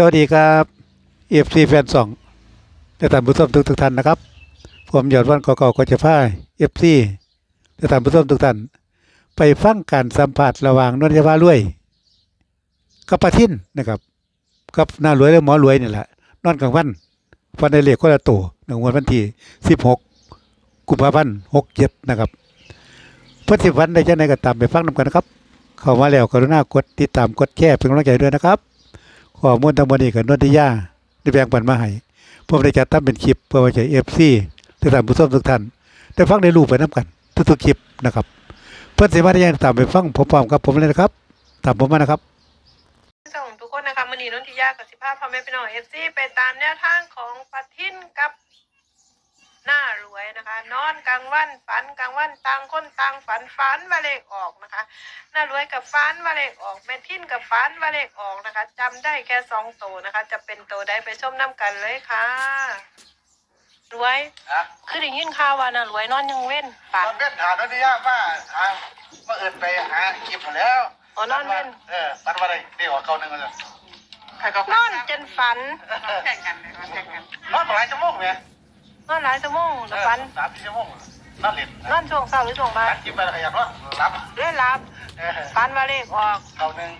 สวัสดีครับเอฟซีแฟนสองและท่านผู้ชมทุกทุกท่านนะครับ ผมยอดวันก่อกก็จะพาเอฟซีและท่านผู้ชมทุกท่าน ไปฟังการสัมผัสระหว่างนนทยาพารวยกับปาทินนะครับกับน้ารวยและหมอรวยนี่แหละนอนกลางวันฟันในเลขคนละโตัวในวันวันที่สิบหกกุมภาพันธ์หกเจ็ดนะครับพื่อสิบวันได้จะไหนก็ตามไปฟังนำกันนะครับ เข้ามาแล้วกรุณากดติดตามกดแชร์เป็นกำลังใจด้วยนะครับ ข้อมูลทั้งหมดนี้กับนนทิยาได้แบ่งปันมาให้ผมได้จัดทำเป็นคลิปเพื่อไว้ใช้เอฟซีทุกท่านผู้ชมทุกท่านได้ฟังได้รู้ไปน้ำกัน ทุกๆคลิปนะครับ เพื่อนสิมาได้ยังตามไปฟังพร้อมๆกับผมเลยนะครับ ตามผมมานะครับส่งทุกคนนะคะมันนี้นนทิยากับสิภาพพ่อแม่พี่น้องเอฟซีไปตามแนวทางของปะทินกับ หน้ารวยนะคะ นอนกลางวันฝันกลางวันต่างคนต่างฝันฝันมาเลขออกนะคะหน้ารวยกับฝันมาเลขออกแม่ทินกับฝันมาเลขออกนะคะจำได้แค่สองตัวนะคะ จะเป็นตัวใดไปชมน้ำกันเลยค่ะรวยฮะคือได้ยินข่าวว่าน่ารวยนอนยังเว้นฝันตอนเว้นหาโนนที่ยากมาหามาเอินไปหาเก็บหมดแล้วอ๋อนอนเว้นเออปันว่าอะไรเดี๋ยวเขาหนึ่งเลยใครก็นอนจนฝันแข่งกันแข่งกันนอนมาหลายชั่วโมงเนี่ย นอนหลายชั่วโมงแล้วฝันสามสี่ชั่วโมงนอนเล่นนอนช่วงเช้าหรือช่วงบ่ายนัดกินไปแล้วขยันนอนรับเล่นรับเออฟันว่าเลขออกเขาหนึ่ง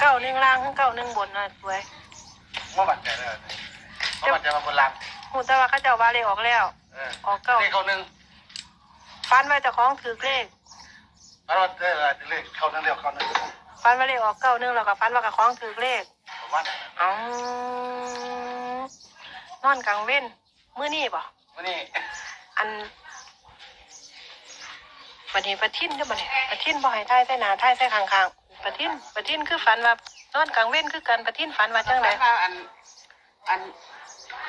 เก้าหนึ่งล่างเก้าหนึ่งบนนะสวยว่าบัตรใจเลยว่าบัตรใจมาคนลังหูแต่ว่าเขาเจ้าว่าเลขออกแล้ว เออออกเก้า เลขเขาหนึ่งฟันไว้เจะคล้าของถือเลขปันว่าเออเลขเขาหนึ่งเรียกเขาหนึ่งฟันว่าเลขออกเก้าหนึ่งแล้วก็ฟันว่ากับคล้องถือเลขประมาณนั้นอ๋อนอนกลางเว้น มื้อนี้ป่ะวันนี้อันบัดนี้ปะทินก็บัดนี้ปะทินบ่ให้ท่ายใส่หน้าท่ายใส่ข้างๆปะทินปะทินคือฝันว่านอนกลางเว้นคือกันปะทินฝันว่าจังไดฝันว่าอัน อัน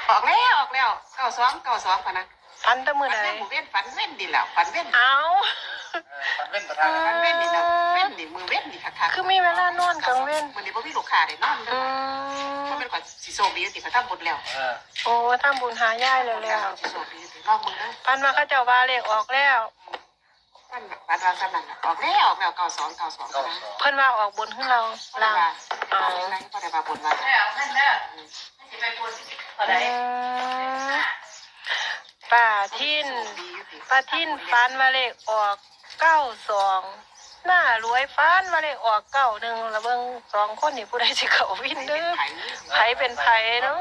ออกแล้วออกแล้วเก้าสองเก้าสองพะนะฝันแต่มื้อฝันใดเว้นหมู่เว้นฝันเว้นดีแล้วฝันเว้นเอาปันเว้นประธานฝันเว้นนี่นะเว้นนี่มือเว้นนี่คักๆคือมีเวลานอนกลางเว้นมันนี่บ่มีลูกค้าได้นอนเด้อือมมัน เป็นกว่าสิโซบีติเขาทำบุญแล้วเออโอ้ทำบุญหาย่ายเลยแล้วสิโซบีตินอกมือเด้อพันมาเขาเจ้าว่าเลขออกแล้วฝันฝันว่าสนั่นน่ะออกแล้วออกแล้วเก้าสองเก้าสองเขานะสองเพิ่นว่าออกบนขึ้นเราบ่ได้ล่างว่าเอาอะไรบ่ได้ว่าบุญว่าอืมป้าทินป้าทินฟันว่าเลขออกเก้าสอง หน้ารวยฟันว่าเลขออกเก้าหนึ่งแล้วเบิ่งสองคนนี่ผู้ใดสิเขาวินเด้อไผเป็นไผเนาะ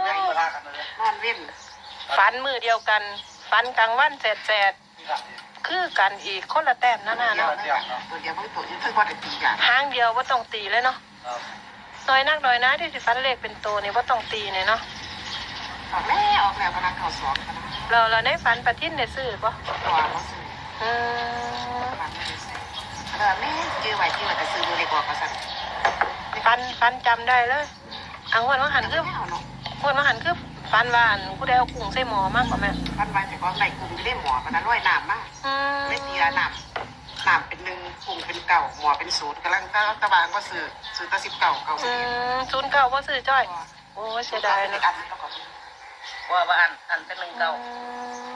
นอนว้นฟันมือเดียวกันฟันกลางวันแสดแสดคือกันอีกคนละแต้มนั่นน่ะเนาะตัวเดียวบ่ตัวยังถึงว่าได้ตีกันหางเดียวว่าต้องตีเลยเนาะน้อยนักน้อยนะที่สิฟันเลขเป็นตัวนี่ว่าต้องตีเนี่ยเนาะออกแล้วออกแล้วพะนะเก้าสองพะนะเราเราได้ฝันประทินได้ซื้อปะตัวบ่ซื้ออืม เออแม่จื้อไว้จื้อไว้แต่ซื้อมือเล็กกว่าก็สั่นฟันฟันจำได้เลยอังวันว่าหันคือไม่เอาเนาะวันว่าหันคือฟันว่าอันผู้ใดเอากุ้งใส่หมอมากกว่าแม่พันไว้แต่ก็ไหลกลุ่มได้หมอมันนั้นร้อยน้ำมากอืมไม่ตีละน้ำน้ำเป็นหนึ่งกลุ่มเป็นเก่าหมอเป็นศูนย์กำลังตะตะบางก็ซื้อซื้อตะสิบเก่าเก่าอืสิบมศูนย์เก่าว่าซื้อจ้อย โอ้เสียดายเป็นเนาะอันแล้วก็ว่าว่าอันอันเป็นหนึ่งเก่าอืม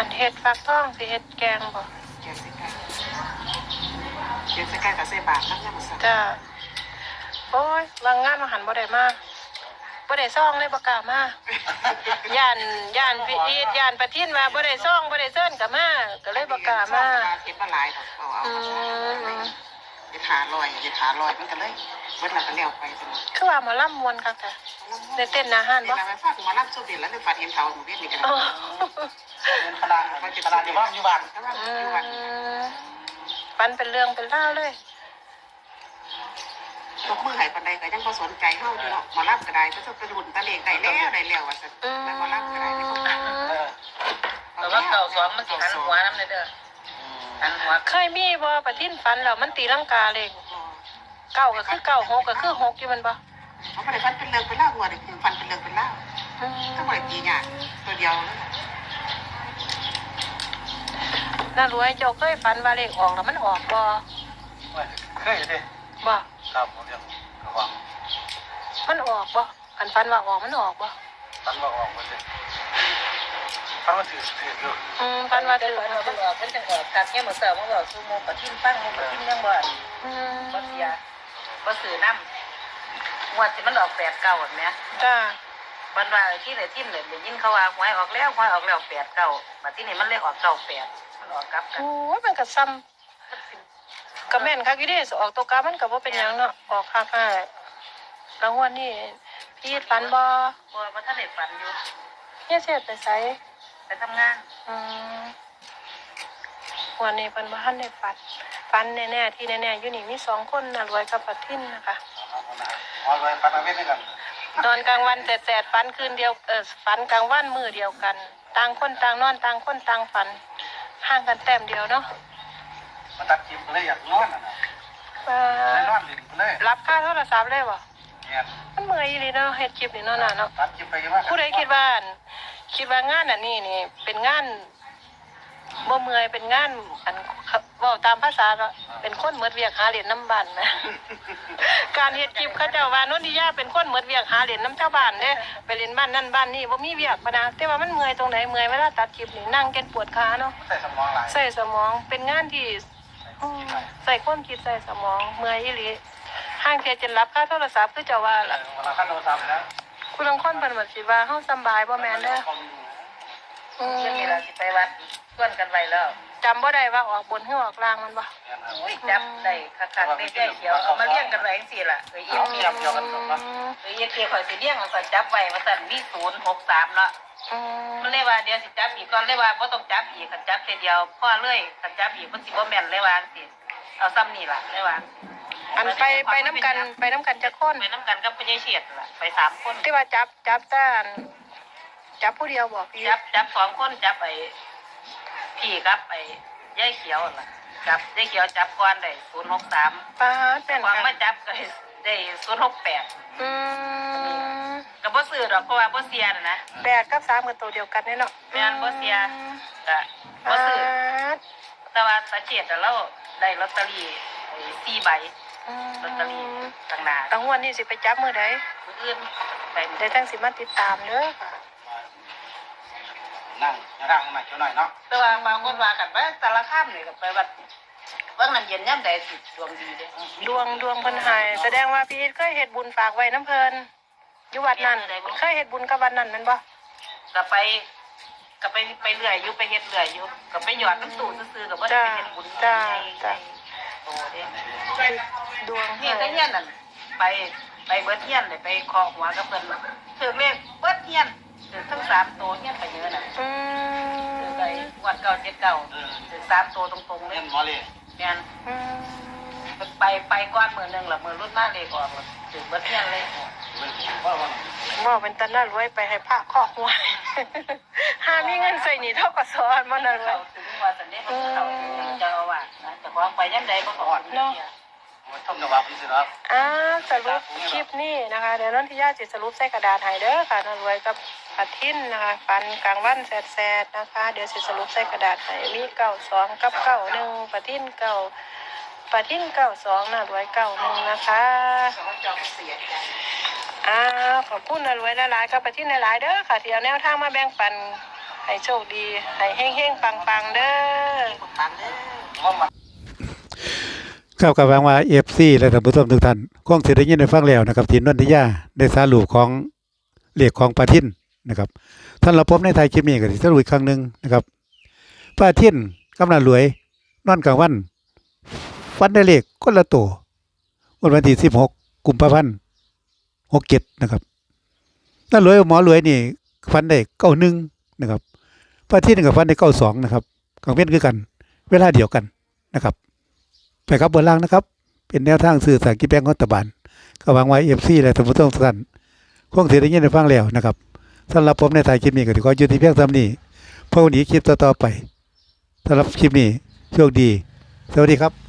อันเห็ดฟักทองสิเห็ดแกงบ่เกียร์สิไก่เกียร์สิไก่กับเสบาทนั่นยังสั่งจ้าโอ้ยบางงานมาหันบ่ได้มาบ่ได้ซ่องเลยบ่กล้ามาย่านย่านพี่อีดย่านประทินว่าบ่ได้ซ่องบ่ได้เซิ้นกับมาก็เลยบ่กล้ามาเก็บมาหลายดอกเอาเอาอืมจะขาลอยจะขาลอยมันก็เลยเมื่อไหร่ก็เลี้ยวไปสมคือว่าหมอลำมวนคักแต่ได้เต้นอาหารนี่บ่แหละไปฝากมารับสุดเด่นแล้วในฝันเห็นเขาหนูเวียนนี่กันโอ้ เงินขนาดขนาดที่ว่างอยู่บ้านแล้วว่าอือยู่วันมปันเป็นเรื่องเป็นราวเลยตกมือหายปันใดก็ยังพอสนใจเฮาอยู่เนาะหมอรับก็ได้ก็จะไปหุ่นตะเลงได้แล้วได้แล้วว่าซั่นอืมแล้วหมอรับก็ได้ไม่ต้องเออแต่ว่าเก่าสองมันสิหันหัวน้ำเลยเด้อหันหัวเคยมีบ่ประทินฟันแล้วมันตีลังกาเลยเก้าก็คือเก้าหกก็คือหกอยู่มันบ่เขาไม่ได้ฟันเป็นเรื่องเป็นเล่าวหัวเด็กคือฟันเป็นเรื่องเป็นเล่าวอืมถ้าไม่ได้ตีเนี่ยตัวเดียวแล้ว น่ารวยเจ้าเคยฝันว่าเลขออกแล้วมันออกบ่เคยดิบ่ครับผมยังระวังมันออกบ่อันฝันว่าออกมันออกบ่ตั้งว่าออกมาเลยตั้งว่าถือถืออยู่อืมฝันว่าเดี๋ถืยวอมันออกมันจะออกกัดแค่เหมือนเสาร์มันบอกซูโมกับทิ้นปั้งมันกับทิ้นยังบ่อืมบ่เสียบ่ซื้อน้ำงวดที่มันออกแปดเก้าเห็นไหมจ้าบันว่าที่ไหนที่ไหนเดี๋ยวยินเขาว่าหวยออกแล้วหวยออกแล้วแปดเก้าบัดที่นี่มันเลยออกเก้าแปดมัน ออกกลับกันโอ้ยมันก็ซ้ำก็แม่นคักอยู่เดิออกตัวกามันก็บ่เป็นหยังเนาะออกคักอะแล้ววันนี้พี่ฝันบ่บ่มันท่านได้ฝันอยู่เฮียเสียไปไสไปทำงานอืมวันนี้เพิ่นบ่ทันได้ฝันฝันแน่ๆที่แน่ๆอยู่นี่มีสองคนน่ะรวยกับปัทินนะคะ เอาไว้ปันเอาไว้ด้วยกันตอนกลางวันแสดๆฝันคืนเดียวเออฝันกลางวันมือเดียวกัน ต่างคนต่างนอนต่างคนต่างฝัน ห่างกันแต้มเดียวเนาะมาตัดกินเลยอยากนอนนะเอ่ไปอนอนดินเลยรับค่าโทรศัพท์เลยบ่เนี่ยมันเมื่อยอีหลีเนาะเฮ็ดคลิปนี่เนาะน่ะเนาะ ตัดกินไปยังไงผู้ใดคิดว่าอั่นคิดว่างานอันนี้นี่เป็นงานบ่เมื่อยเป็นงานอัน เว้าตามภาษาเนาะเป็นคนเหมือดเวียกหาเหรียญน้ำบ้านนะ การเฮ็ดคลิปเขาเจ้าว่านนทิยาเป็นคนเหมือดเวียกหาเหรียญน้ำเจ้าบ้านเด้ไปเล่นบ้านนั่นบ้านนี่บ่มีเวียกปะนะแต่ว่ามันเมื่อยตรงไหนเมื่อยเวลาตัดคลิปนี่นั่งจนปวดขาเนาะใส่สมองหลายใส่สมองเป็นงานที่อืมใส่ความคิดใส่สมองเมื่อยอีหลีห้างเทียจนรับค่าโทรศัพท์คือเจ้าว่าล่ะเวลาขั้นโดนทำแล้วคุณลังคนเพิ่นว่าสิว่าเฮาสำบายบ่แม่นเด้ออืม เรื่องนี้เราสิไปวัดส่วนกันไว้แล้ว จำบ่ได้ว่าออกบนหรือออกล่างมันบ่อุ้ยจับได้คักๆได้ใจเขียวเอามาเลี้ยงกันไว้จังซี่ล่ะเอ้ยอีเอามีเงียบเดียวกันจบนะอืมเอ้ยเกี่ยวข่อยสิเลี้ยงมันก็จับไว้ว่าซั่นมี063เนาะอืมมันเลยว่าเดี๋ยวสิจับอีกก่อนเลยว่าบ่ต้องจับอีกคันจับเทีเดียวพ่อเลยคันจับอีกมันสิบ่แม่นเลยว่าจังซี่เอาซ้ำนี่ล่ะเลยว่าอันไปไปน้ำกันไปน้ำกันจะคนไปน้ำกันกับพญายเฉียดล่ะไปสามคนที่ว่าจับจับแต่อันจับผู้เดียวบอกพี่จับจับสองคนจับไอ้ พี่กับไอ้ยายเขียวล่ะจับยายเขียวจับก้อนได้ศูนย์หกสามป้าดเป็นความกัมานจับก็ได้ศูนย์หกแปดอืมก็บ่ซื้อดอกเพราะว่าบ่เสียน่ะนะ แปดกับสามกับตัวเดียวกันเนี่ยเนาะแม่นบ่เสีย ก็บ่ป้าซื้อดแต่ว่าตาเฉียดน่ะเราได้ลอตเตอรี่ไอ้สี่ใบอืมลอตเตอรี่ต่างหน้าตั้งวันนี้สิไปจับมือใดผู้อื่นไปเดี๋ยวจังสิมาติดตามเด้อค่ะ นั่งร่างหน่อยเจ้าหน่อยเนาะแต่ว่าบางคนว่ากันว่าสารคามนี่ก็ไปวัดเบิ่งน้ำเย็นยามใดสิดวงดีเด้ดวงดวงเพิ่นใหายแสดงว่าพี่อิทเคยเฮ็ดบุญฝากไว้น้ำเพิ่นอยู่วัดนั้นเคยเฮ็ดบุญกับวัดนั้นแม่นบ่ก็ไปก็ไปไปเรื่อยอยู่ไปเฮ็ดเรื่อยอยู่ก็ไปหยอดน้ำตู้ซื่อๆก็บ่ได้ไปเฮ็ดบุญจ้าใหญ่จ้าโตเด้ดวงนี่ให้ก็เฮียนนั่นไปไปเบิดเฮียนเลยไปเคาะหัวกับเพิ่นถือเลขเบิดเฮียน ถือทั้งสามตัวเฮียนไปเยอะน่ะอืถือมไปวัดเก่าเจ็ดเก่าถือสามตัวตรงๆเลเล่ยนหมอเลยแม่นอืมไปไปก้อนมือหนึงละมือรุ่นมาเลขออกแล้วถือเบิดเฮียนเลยว่าว่าบ่เป็นตาน่ารวยไปให้พระเคาะหัวหามีเงินใส่หนี่เท่ากับสอนมันน่ารวยเขาถึงว่าสันเดชมันเขาเจ้าอาว่าสนะแต่ของไปยังใดบ่ขอดเนาะ ว่าทำนวัตสิครับอ่าสรุปคลิปนี้นะคะ เดี๋ยวน้องทิยาจะสรุปใส่กระดาษให้เด้อค่ะน่ารวยกับปัทินนะคะฟันกลางวันแสดๆนะคะ เดี๋ยวสิสรุปใส่กระดาษให้มีเก้าสองกับเก้าหนึ่งปัทินเก้าปัทินเก้าสองน่ารวยเก้าหนึ่งนะคะอ่าขอบคุณน่ารวยหลายๆกับปัทินหลายๆเด้อค่ะที่เอาแนวทางมาแบ่งปันให้โชคดีให้เฮงๆปังๆเด้อปังเด้อ ครับกับหวังว่า FC และท่านผู้ชมทุกท่านคงสิได้ยินได้ฟังแล้วนะครับที่นนทิยาได้สารุปของเหลขของปาทินนะครับ ท่านเราพบในไทยคลิปนี้ก็สิสรุปอีกครั้งหนึ่งนะครับปาทินกำลังรวยนอนกลางวันฟันได้เลขคนละตัววันวันที่16กุมภาพันธ์67นะครับนั่นรวยหมอรวยนี่ฟันได้91นะครับปาทินกับฟันได้92นะครับกลางเว้นคือกัน เวลาเดียวกันนะครับ ไปครับบนล่างนะครับ เป็นแนวทางสื่อสารกิจแบงของรัฐบาลก็วางไว้เอฟซีและสมุทรสงครามคงเสียได้ยินได้ฟังแล้วนะครับสำหรับผมในถ่ายคลิปนี้ก็ถือว่าอยู่ที่เพียงเท่านี้เพราะวันนี้คลิปต่อๆไปสำหรับคลิปนี้โชคดี สวัสดีครับ